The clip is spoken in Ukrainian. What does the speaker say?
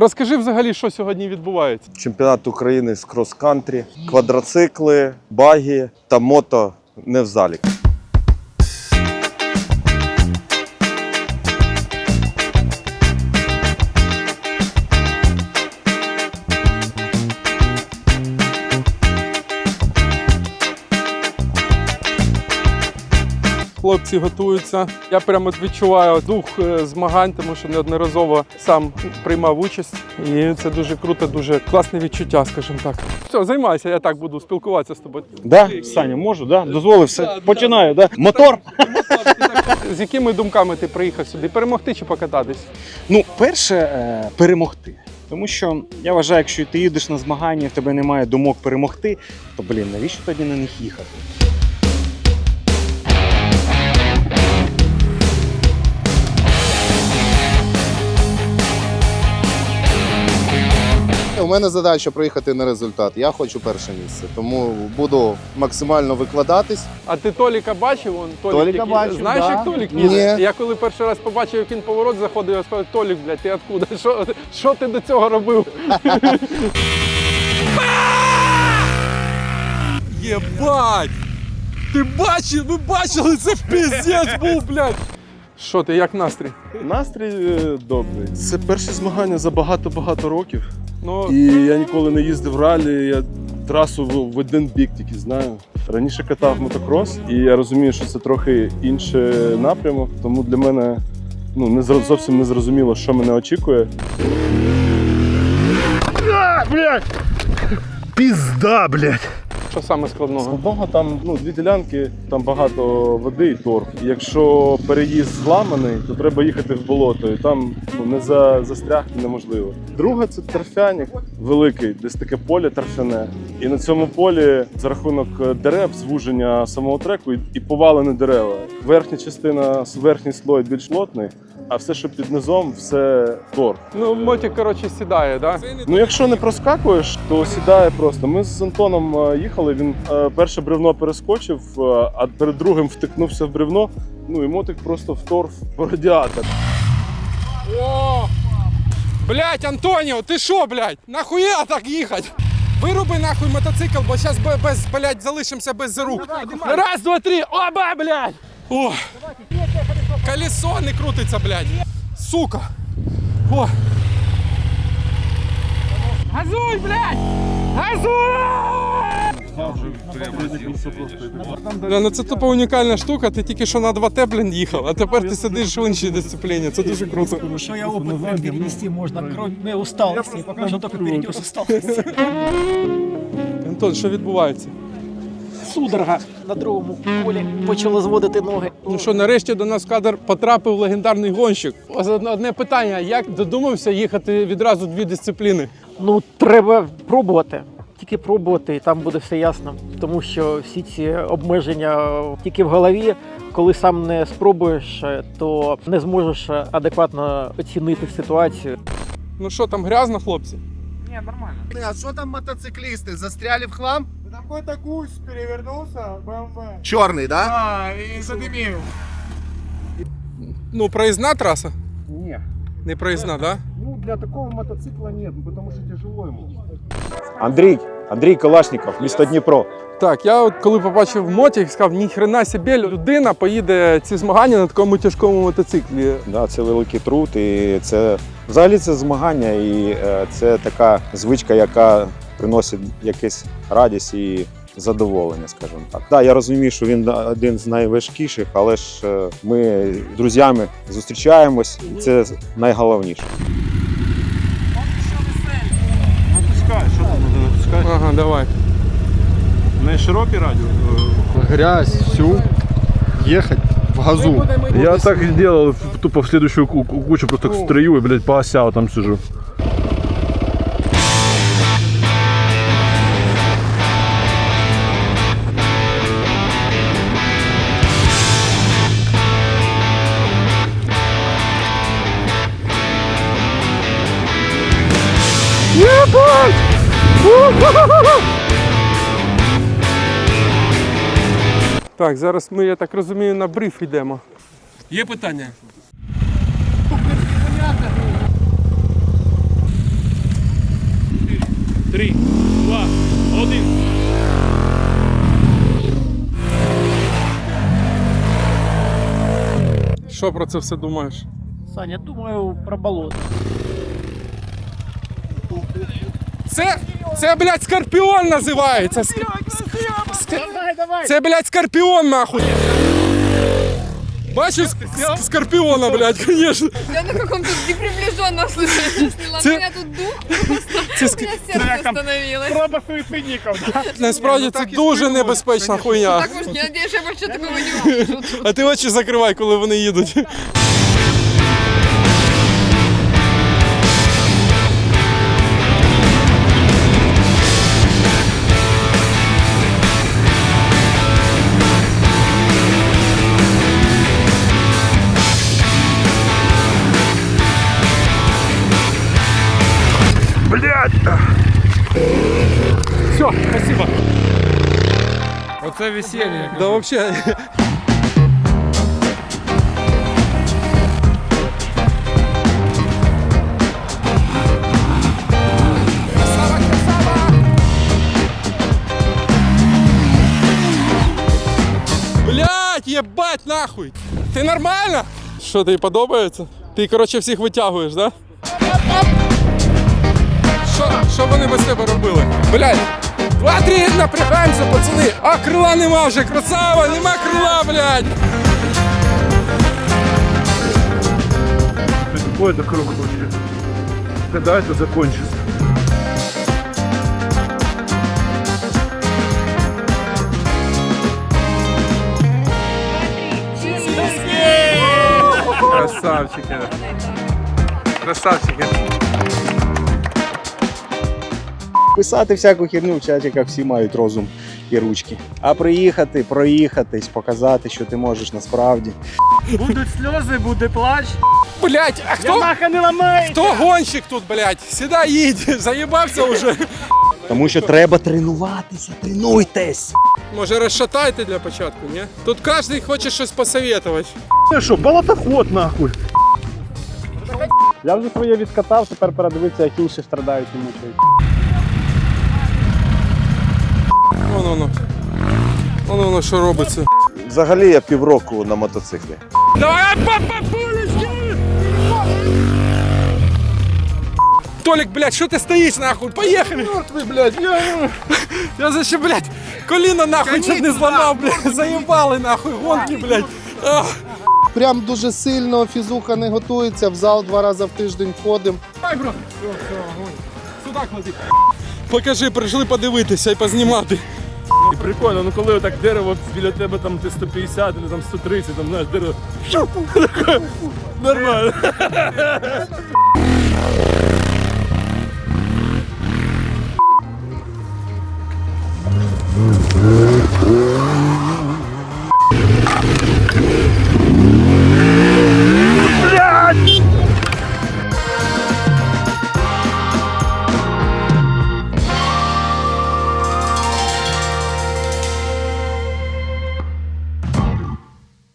Розкажи взагалі, що сьогодні відбувається. Чемпіонат України з крос-кантрі, квадроцикли, баги та мото не в залі. Хлопці готуються. Я прямо відчуваю дух е, змагань, тому що неодноразово сам приймав участь. І це дуже круто, дуже класне відчуття, скажімо так. Все, займайся, я так буду спілкуватися з тобою. Да, Саня, можу, да? Дозволив все. Починаю, да? Мотор. З якими думками ти приїхав сюди? Перемогти чи покататись? Ну, перше, е, перемогти. Тому що я вважаю, якщо ти їдеш на змагання, в тебе немає думок перемогти, то блін, навіщо тоді на них їхати? Мене задача проїхати на результат. Я хочу перше місце, тому буду максимально викладатись. А ти Толіка бачив? Он, Толік, Толіка який- бачив, Знаєш, да. як Толік Ні. їде? Я коли перший раз побачив, як він поворот заходив, я сказав, Толік, блядь, ти откуда? Що, що ти до цього робив? Єбать! Ти бачив, ви бачили, це піздець був, блядь! Що ти, як настрій? Настрій е, добрий. Це перші змагання за багато-багато років. Ну, І я ніколи не їздив в ралі. Я трасу в, в один бік тільки знаю. Раніше катав мотокрос, і я розумію, що це трохи інший напрямок, тому для мене ну, не зро- зовсім не зрозуміло, що мене очікує. Пізда блядь. Що саме складного? Складного там ну, дві ділянки, там багато води і торф. Якщо переїзд зламаний, то треба їхати в болото, і там ну, не за застрягти неможливо. Друга це торфяник великий, десь таке поле торфяне. І на цьому полі за рахунок дерев, звуження самого треку і повалені дерева. Верхня частина, верхній слой більш лотний, а все, що під низом, все торф. Ну, мотик, коротше, сідає, так? Да? Ну, якщо не проскакуєш, то сідає просто. Ми з Антоном е, їхали, він е, перше бревно перескочив, е, а перед другим втикнувся в бревно. Ну і мотик просто вторв по радіатор. О! Блять, Антоніо, ти що, блядь? Нахуя так їхати? Вируби нахуй мотоцикл, бо зараз без, блядь, залишимося без зарук. Раз, два, три, оба, блядь! О! Колесо не крутиться, блядь. Сука! О! Газуй, блядь! Газуй! Да, ну це тупо унікальна штука. Ти тільки що на 2Т, блін, їхав, а тепер ти сидиш в іншій дисципліні. Це дуже круто. Что я опыт прям перенести можно, кроме усталости. Пока что только перенес усталость. Антон, що відбувається? Судорога на другому полі почали зводити ноги. Ну що, нарешті до нас в кадр потрапив легендарний гонщик. Одне питання: як додумався їхати відразу дві дисципліни? Ну, треба пробувати. Тільки пробувати, і там буде все ясно. Тому що всі ці обмеження тільки в голові. Коли сам не спробуєш, то не зможеш адекватно оцінити ситуацію. Ну що там грязно, хлопці? Ні, нормально. А що там мотоциклісти? Застряли в хлам? Какой-то гусь перевернулся, БМВ. Чорний, да? А, и задымил. Ну, проїзна траса? Не. Не проїзна, да? Ну, для такого мотоцикла нет, ну, потому что тяжело ему. Андрій, Андрій Калашніков, місто Дніпро. Так, я от коли побачив мотик, сказав, ніхрена собі, людина поїде ці змагання на такому тяжкому мотоциклі. Да, це великий труд, і це взагалі це змагання, і е, це така звичка, яка приносить якусь радість і задоволення, скажімо так. Да, я розумію, що він один з найважкіших, але ж е, ми з друзями зустрічаємось, і це найголовніше. Натискай, що там треба натискати? Ага, давай. Не широкий радіо. Грязь всю, ехать в газу. Я так и делал, тупо в следующую ку- ку- кучу просто так строю и, блядь, по осяу там сижу. Так, зараз ми, я так розумію, на бриф йдемо. Є питання? три, два, один. Що про це все думаєш? Саня, думаю про болото. Це, це, блядь, скорпіон називається. Ск... ск- Це, блядь, скорпіон, нахуй. Бачиш ск- скорпіона, блядь, конечно. Я на каком-то неприближенном случае сняла. Це- У меня тут дух просто. Це У ск... меня сердце остановилось. Проба суїцидників. Насправді це дуже небезпечна хуйня. Так уж я надеюсь, я больше такого не увижу. А ти очі закривай, коли вони їдуть. Оце весілля. Да вообще. Блять, єбать нахуй! Ти нормально? Що тобі подобається? Ти, коротше, всіх витягуєш, да? Що, що вони без тебе робили? Блять! Два-три, напрягаємося, пацани! А крила нема вже, красава, нема крила, блядь! Какой это круг вообще? Когда это закончится? Красавчики! Красавчики! Писати всяку херню в чатиках всі мають розум і ручки. А приїхати, проїхатись, показати, що ти можеш насправді. Будуть сльози, буде плач. Блять, а хто, Ямаха не ламає. хто гонщик тут, блять? Сідай, їдь, заїбався вже. Тому що треба тренуватися, тренуйтесь. Може розшатайте для початку, ні? Тут кожен хоче щось посоветувати. Це що, болотоход нахуй? Я вже своє відкатав, тепер передивитися, як інші страдають і мучають. Вон воно. Вон воно що робиться. Взагалі я півроку на мотоциклі. Давай, папа! Толік, блядь, що ти стоїш нахуй? Поїхали! Мертвий, блядь, я... Я за що, блядь, коліно нахуй чуть не зламав, блядь, заїбали нахуй, гонки, блядь. Ах. Прям дуже сильно фізуха не готується. В зал два рази в тиждень ходимо. Давай, бро. Все, все, огонь. Сюди клади. Покажи, прийшли подивитися і познімати. І прикольно, ну коли отак дерево біля тебе там ти 150 або там 130, там знаєш, дерево. Нормально.